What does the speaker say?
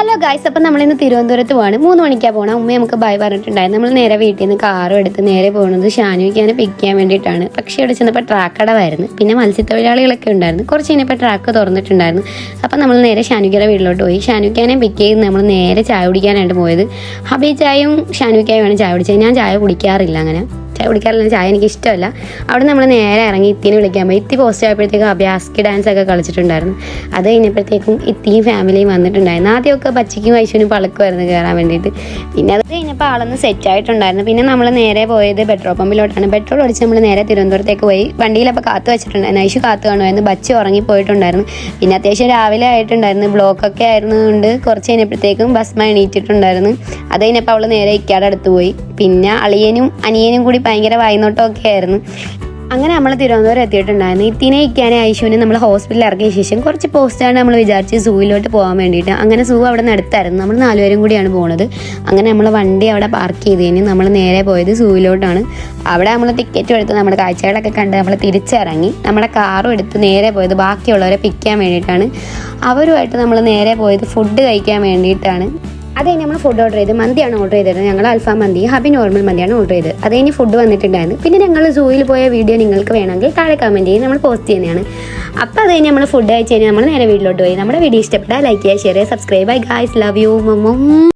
Hello guys അപ്പം നമ്മളിന്ന് തിരുവനന്തപുരത്ത് പോവാണ്. മൂന്ന് മണിക്കാണ് പോകണം ഉമ്മ നമുക്ക് ബൈ പറഞ്ഞിട്ടുണ്ടായിരുന്നു. നമ്മൾ നേരെ വീട്ടിൽ നിന്ന് കാറും എടുത്ത് നേരെ പോകുന്നത് ഷാനുവിക്കാനെ പിക്ക് ചെയ്യാൻ വേണ്ടിയിട്ടാണ്. പക്ഷേ ഇവിടെ ചെന്നപ്പോൾ ട്രാക്ക് അടവായിരുന്നു. പിന്നെ മത്സ്യത്തൊഴിലാളികളൊക്കെ ഉണ്ടായിരുന്നു. കുറച്ച് കഴിഞ്ഞപ്പോൾ ട്രാക്ക് തുറന്നിട്ടുണ്ടായിരുന്നു. അപ്പം നമ്മൾ നേരെ ഷാനുവിക്കയുടെ വീട്ടിലോട്ട് പോയി. ഷാനുക്കാനെ പിക്ക് ചെയ്ത് നമ്മൾ നേരെ ചായ കുടിക്കാനായിട്ട് പോയത്. ഹബി ചായയും ഷാനുവിക്കായുമാണ് ചായ കുടിച്ചത്. ഞാൻ ചായ കുടിക്കാറില്ല അങ്ങനെ. ചായ കുടിക്കാറില്ല ചായ എനിക്ക് ഇഷ്ടമല്ല അവിടെ നമ്മൾ നേരെ ഇറങ്ങി ഇത്തിനെ വിളിക്കാൻ പോയി. ഇത്തി പോസ്റ്റ് ആയപ്പോഴത്തേക്കും അഭ്യാസ്കി ഡാൻസ് ഒക്കെ കളിച്ചിട്ടുണ്ടായിരുന്നു. അത് കഴിഞ്ഞപ്പോഴത്തേക്കും ഇത്തിയും ഫാമിലിയും വന്നിട്ടുണ്ടായിരുന്നു. ആദ്യമൊക്കെ പച്ചയ്ക്കും വൈശുവിനും പളക്കുമായിരുന്നു കയറാൻ വേണ്ടിയിട്ട്. പിന്നെ അത് കഴിഞ്ഞപ്പോൾ ആളൊന്ന് സെറ്റ് ആയിട്ടുണ്ടായിരുന്നു. പിന്നെ നമ്മൾ നേരെ പോയത് പെട്രോൾ പമ്പിലോട്ടാണ് പെട്രോൾ അടിച്ച് നമ്മൾ നേരെ തിരുവനന്തപുരത്തേക്ക് പോയി. വണ്ടിയിലപ്പോൾ കാത്തു വെച്ചിട്ടുണ്ടായിരുന്നു. ഐശു കാത്തു കാണുമായിരുന്നു. ബച്ച് ഉറങ്ങിപ്പോയിട്ടുണ്ടായിരുന്നു പിന്നെ അത്യാവശ്യം രാവിലെ ആയിട്ടുണ്ടായിരുന്നു. ബ്ലോക്കൊക്കെ ആയിരുന്നുകൊണ്ട് കുറച്ച് കഴിഞ്ഞപ്പോഴത്തേക്കും ബസ് എണീറ്റിട്ടുണ്ടായിരുന്നു. അത് കഴിഞ്ഞപ്പോൾ അവൾ നേരെ ഇക്കാടെ അടുത്ത് പോയി. പിന്നെ അളിയനും അനിയനും കൂടി ഭയങ്കര വായ്നോട്ടമൊക്കെ ആയിരുന്നു. അങ്ങനെ നമ്മൾ തിരുവനന്തപുരം എത്തിയിട്ടുണ്ടായിരുന്നു. ഇത്തിനെ ഇക്കാനെ ഐശുവിനെ നമ്മൾ ഹോസ്പിറ്റലിൽ ഇറങ്ങിയ ശേഷം കുറച്ച് പോസ്റ്റാണ് നമ്മൾ വിചാരിച്ച് സൂവിലോട്ട് പോകാൻ വേണ്ടിയിട്ട്. അങ്ങനെ സൂ അവിടെ നിന്ന് അടുത്തായിരുന്നു നമ്മൾ നാലുപേരും കൂടിയാണ് പോണത്. അങ്ങനെ നമ്മൾ വണ്ടി അവിടെ പാർക്ക് ചെയ്ത് കഴിഞ്ഞ് നമ്മൾ നേരെ പോയത് സൂവിലോട്ടാണ് അവിടെ നമ്മൾ ടിക്കറ്റും എടുത്ത് നമ്മുടെ കാഴ്ചകളൊക്കെ കണ്ട് നമ്മൾ തിരിച്ചിറങ്ങി. നമ്മുടെ കാറും എടുത്ത് നേരെ പോയത് ബാക്കിയുള്ളവരെ പിക്ക് ചെയ്യാൻ വേണ്ടിയിട്ടാണ്. അവരുമായിട്ട് നമ്മൾ നേരെ പോയത് ഫുഡ് കഴിക്കാൻ വേണ്ടിയിട്ടാണ്. അത് കഴിഞ്ഞ് നമ്മൾ ഫുഡ് ഓർഡർ ചെയ്ത് മന്തിയാണ് ഓർഡർ ചെയ്തത്. ഞങ്ങൾ അൽഫാം മന്തി ഹബി നോർമൽ മന്തിയാണ് ഓർഡർ ചെയ്തത്. അത് കഴിഞ്ഞ് ഫുഡ് വന്നിട്ടുണ്ടായിരുന്നു. പിന്നെ ഞങ്ങൾ സൂയിൽ പോയ വീഡിയോ നിങ്ങൾക്ക് വേണമെങ്കിൽ താഴെ കമന്റ് ചെയ്ത് നമ്മൾ പോസ്റ്റ് ചെയ്യുന്നതാണ്. അപ്പോൾ അത് കഴിഞ്ഞ് നമ്മൾ ഫുഡ് കഴിച്ച് കഴിഞ്ഞാൽ നമ്മൾ നേരെ വീട്ടിലോട്ട് പോയി. നമ്മുടെ വീഡിയോ ഇഷ്ടപ്പെട്ടാൽ ലൈക്ക് ചെയ്യുക ഷെയർ ചെയ്യുക subscribe bye guys love you mama